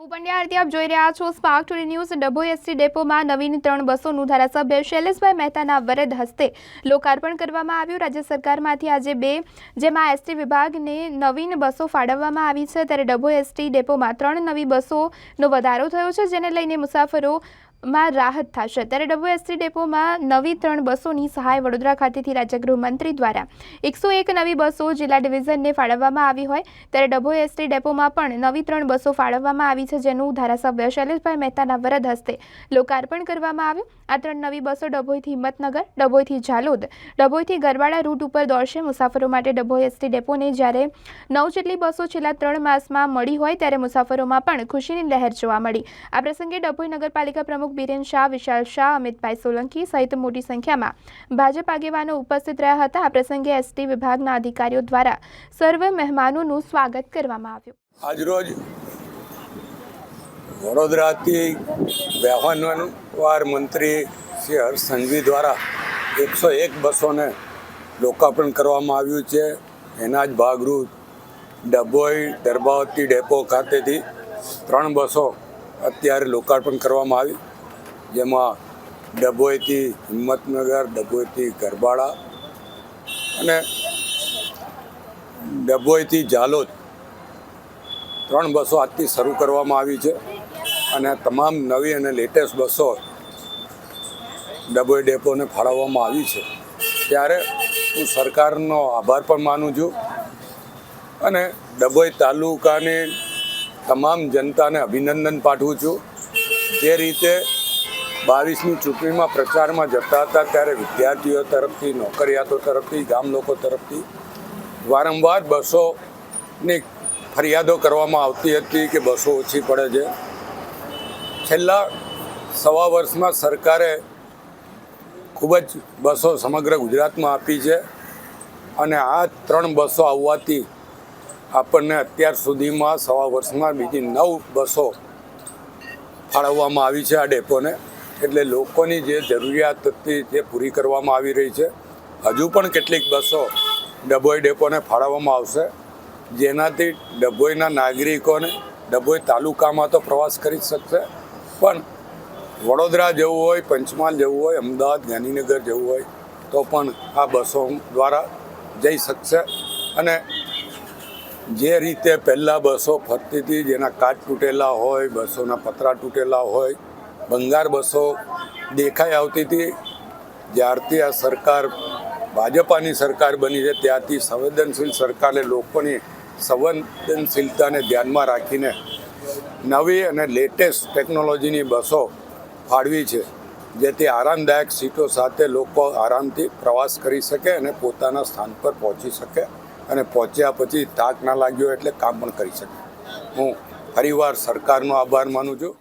હું પંડ્યા આરતી, આપ જોઈ રહ્યા છો spark today news Dabhoi ST ડેપોમાં નવીન ત્રણ બસોનું ધારાસભ્ય શૈલેષભાઈ મહેતાના વરદ હસ્તે લોકાર્પણ કરવામાં આવ્યું. રાજ્ય સરકારમાંથી આજે બે, જેમાં એસટી વિભાગને નવીન બસો ફાળવવામાં આવી છે. ત્યારે ડભો એસટી ડેપોમાં ત્રણ નવી બસોનો વધારો થયો છે, જેને લઈને મુસાફરો માં રાહત થશે. ત્યારે ડભોઈ એસટી ડેપોમાં નવી ત્રણ બસોની સહાય વડોદરા ખાતેથી રાજ્ય ગૃહમંત્રી દ્વારા એકસો એક નવી બસો જિલ્લા ડિવિઝનને ફાળવવામાં આવી હોય. ત્યારે ડભોઈ એસટી ડેપોમાં પણ નવી ત્રણ બસો ફાળવવામાં આવી છે. જેનું ધારાસભ્ય શૈલેષભાઈ મહેતાના વરદ હસ્તે લોકાર્પણ કરવામાં આવ્યું. આ ત્રણ નવી બસો ડભોઈથી હિંમતનગર, ડભોઈથી ઝાલોદ, ડભોઈથી ગરવાડા રૂટ ઉપર દોડશે મુસાફરો માટે ડભોઈ એસટી ડેપોને જ્યારે નવ જેટલી બસો છેલ્લા ત્રણ માસમાં મળી હોય ત્યારે મુસાફરોમાં પણ ખુશીની લહેર જોવા મળી. આ પ્રસંગે ડભોઈ નગરપાલિકા પ્રમુખ બિરેન શાહ, વિશાલ શાહ, અમિતભાઈ સોલંકી સહિત મોટી સંખ્યામાં ભાજપ આગેવાનો ઉપસ્થિત રહ્યા હતા. આ પ્રસંગે એસટી વિભાગના અધિકારીઓ દ્વારા સર્વ મહેમાનોનું સ્વાગત કરવામાં આવ્યું. આજરોજ વડોદરાથી વ્યવહાર મંત્રી શ્રી હર્ષ સંઘવી દ્વારા એકસો એક બસોને લોકાર્પણ કરવામાં આવ્યું છે. એના જ ભાગરૂપ ડભોઈ, દરબાવતી ડેપો ખાતેથી ત્રણ બસો અત્યારે લોકાર્પણ કરવામાં આવી. જેમાં ડભોઈથી હિંમતનગર, ડભોઈથી ગરબાડા અને ડભોઈથી ઝાલોદ ત્રણ બસો આજથી શરૂ કરવામાં આવી છે. અને તમામ નવી અને લેટેસ્ટ બસો ડબોઈ ડેપોને ફાળવવામાં આવી છે. ત્યારે હું સરકારનો આભાર પણ માનું છું અને ડભોઈ તાલુકાની તમામ જનતાને અભિનંદન પાઠવું છું. જે રીતે બાવીસમી ચૂંટણીમાં પ્રચારમાં જતા હતા ત્યારે વિદ્યાર્થીઓ તરફથી, નોકરિયાતો તરફથી, ગામ લોકો તરફથી વારંવાર બસોની ફરિયાદો કરવામાં આવતી હતી કે બસો ઓછી પડે છે. છેલ્લા સવા વર્ષમાં સરકારે ખૂબ જ બસો સમગ્ર ગુજરાતમાં આપી છે અને આ ત્રણ બસો આવવાથી આપણને અત્યાર સુધીમાં સવા વર્ષમાં બીજી નવ બસો ફાળવવામાં આવી છે આ ડેપોને. એટલે લોકોની જે જરૂરિયાત હતી તે પૂરી કરવામાં આવી રહી છે. હજુ પણ કેટલીક બસો ડભોઈ ડેપોને ફાળવવામાં આવશે. જેનાથી ડભોઈના નાગરિકોને, ડભોઈ તાલુકામાં તો પ્રવાસ કરી શકશે. પણ વડોદરા જવું હોય, પંચમહાલ જવું હોય, અમદાવાદ, ગાંધીનગર જવું હોય, તો પણ આ બસો દ્વારા જઈ શકશે. અને જે રીતે પહેલાં બસો ફરતી હતી, જેના કાચ તૂટેલા હોય, બસોના પતરા તૂટેલા હોય ભંગાર બસો દેખાઈ આવતી હતી, જ્યારથી આ સરકાર ભાજપાની સરકાર બની છે, ત્યારથી સંવેદનશીલ સરકારે લોકોની સંવેદનશીલતાને ધ્યાનમાં રાખીને નવી અને લેટેસ્ટ ટેકનોલોજીની બસો ફાળવી છે, જેથી આરામદાયક સીટો સાથે લોકો આરામથી પ્રવાસ કરી શકે અને પોતાના સ્થાન પર પહોંચી શકે અને પહોંચ્યા પછી તાક ના લાગ્યો એટલે કામ પણ કરી શકે. હું ફરીવાર સરકારનો આભાર માનું છું.